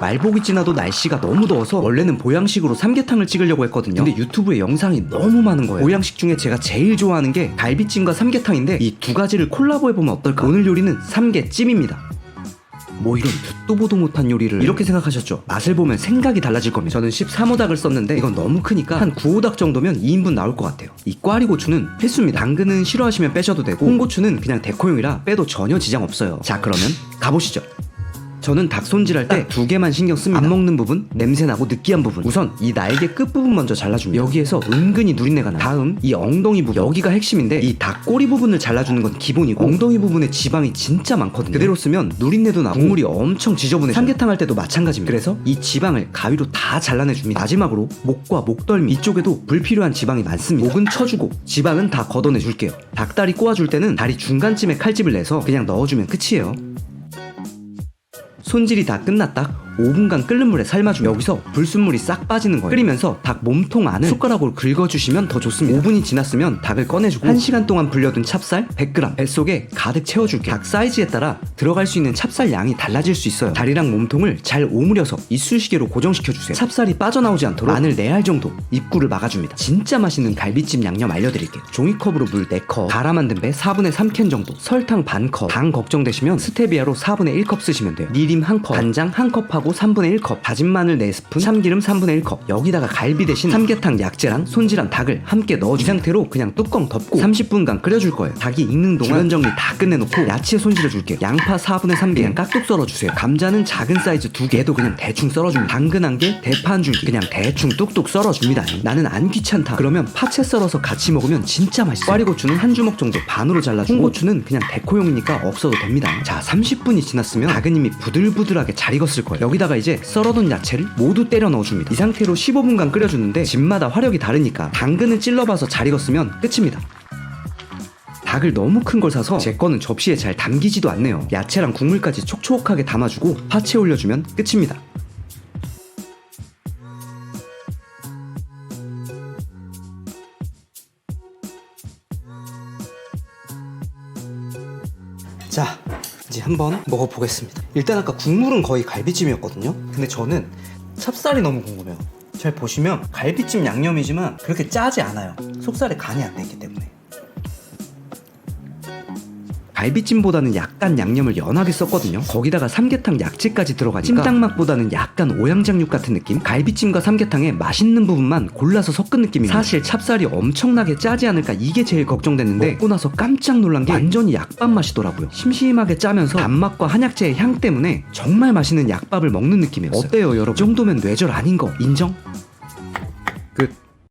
말복이 지나도 날씨가 너무 더워서 원래는 보양식으로 삼계탕을 찍으려고 했거든요. 근데 유튜브에 영상이 너무 많은 거예요. 보양식 중에 제가 제일 좋아하는 게 갈비찜과 삼계탕인데 이 두 가지를 콜라보해보면 어떨까? 오늘 요리는 삼계찜입니다. 뭐 이런 듣도 보도 못한 요리를 이렇게 생각하셨죠? 맛을 보면 생각이 달라질 겁니다. 저는 13호닭을 썼는데 이건 너무 크니까 한 9호닭 정도면 2인분 나올 것 같아요. 이 꽈리고추는 필수입니다. 당근은 싫어하시면 빼셔도 되고 홍고추는 그냥 데코용이라 빼도 전혀 지장 없어요. 자 그러면 가보시죠. 저는 닭 손질할 때 두 개만 신경 씁니다. 안 먹는 부분, 냄새 나고 느끼한 부분. 우선 이 날개 끝 부분 먼저 잘라줍니다. 여기에서 은근히 누린내가 나요. 다음 이 엉덩이 부분. 여기가 핵심인데 이 닭 꼬리 부분을 잘라주는 건 기본이고 엉덩이 부분에 지방이 진짜 많거든요. 그대로 쓰면 누린내도 나고 국물이 엄청 지저분해. 삼계탕 할 때도 마찬가지입니다. 그래서 이 지방을 가위로 다 잘라내줍니다. 마지막으로 목과 목덜미 이쪽에도 불필요한 지방이 많습니다. 목은 쳐주고 지방은 다 걷어내줄게요. 닭다리 꼬아줄 때는 다리 중간쯤에 칼집을 내서 그냥 넣어주면 끝이에요. 손질이 다 끝났다 5분간 끓는 물에 삶아주면 여기서 불순물이 싹 빠지는 거예요. 끓이면서 닭 몸통 안을 숟가락으로 긁어주시면 더 좋습니다. 5분이 지났으면 닭을 꺼내주고 1시간 동안 불려둔 찹쌀 100g 뱃속에 가득 채워줄게요. 닭 사이즈에 따라 들어갈 수 있는 찹쌀 양이 달라질 수 있어요. 다리랑 몸통을 잘 오므려서 이쑤시개로 고정시켜주세요. 찹쌀이 빠져나오지 않도록 마늘 4알 정도 입구를 막아줍니다. 진짜 맛있는 갈비찜 양념 알려드릴게요. 종이컵으로 물 4컵 갈아 만든 배 4분의 3캔 정도 설탕 반컵. 당 걱정되시면 스테비아로 4분의 1컵 쓰시면 돼요. 미림 1컵 간장 1컵하고 3분의 1컵 다진 마늘 4스푼 참기름 3분의 1컵 여기다가 갈비 대신 삼계탕 약재랑 손질한 닭을 함께 넣어주 이 상태로 그냥 뚜껑 덮고 30분간 끓여줄 거예요. 닭이 익는 동안 주변 정리 다 끝내놓고 야채 손질해 줄게요. 양파 4분의 3개 그냥 깍둑 썰어주세요. 감자는 작은 사이즈 2개도 그냥 대충 썰어줍니다. 당근 한 개 대파 한 줄기. 그냥 대충 뚝뚝 썰어줍니다. 나는 안 귀찮다. 그러면 파채 썰어서 같이 먹으면 진짜 맛있어요. 꽈리고추는 한 주먹 정도 반으로 잘라주고 홍고추는 그냥 데코용이니까 없어도 됩니다. 자 30분이 지났으면 닭은 이미 부들부들하게 잘 익었을 거예요. 여기 다가 이제 썰어둔 야채를 모두 때려 넣어줍니다. 이 상태로 15분간 끓여주는데 집마다 화력이 다르니까 당근을 찔러봐서 잘 익었으면 끝입니다. 닭을 너무 큰 걸 사서 제 거는 접시에 잘 담기지도 않네요. 야채랑 국물까지 촉촉하게 담아주고 파채 올려주면 끝입니다. 자 이제 한번 먹어보겠습니다. 일단 아까 국물은 거의 갈비찜이었거든요. 근데 저는 찹쌀이 너무 궁금해요. 잘 보시면 갈비찜 양념이지만 그렇게 짜지 않아요. 속살에 간이 안 되기 때문에 갈비찜보다는 약간 양념을 연하게 썼거든요. 거기다가 삼계탕 약재까지 들어가니까 찜닭맛보다는 약간 오양장육 같은 느낌? 갈비찜과 삼계탕의 맛있는 부분만 골라서 섞은 느낌이에요. 사실 찹쌀이 엄청나게 짜지 않을까 이게 제일 걱정됐는데 먹고 나서 깜짝 놀란 게 완전히 약밥 맛이더라고요. 심심하게 짜면서 단맛과 한약재의 향 때문에 정말 맛있는 약밥을 먹는 느낌이었어요. 어때요 여러분? 이 정도면 뇌절 아닌 거 인정? 끝.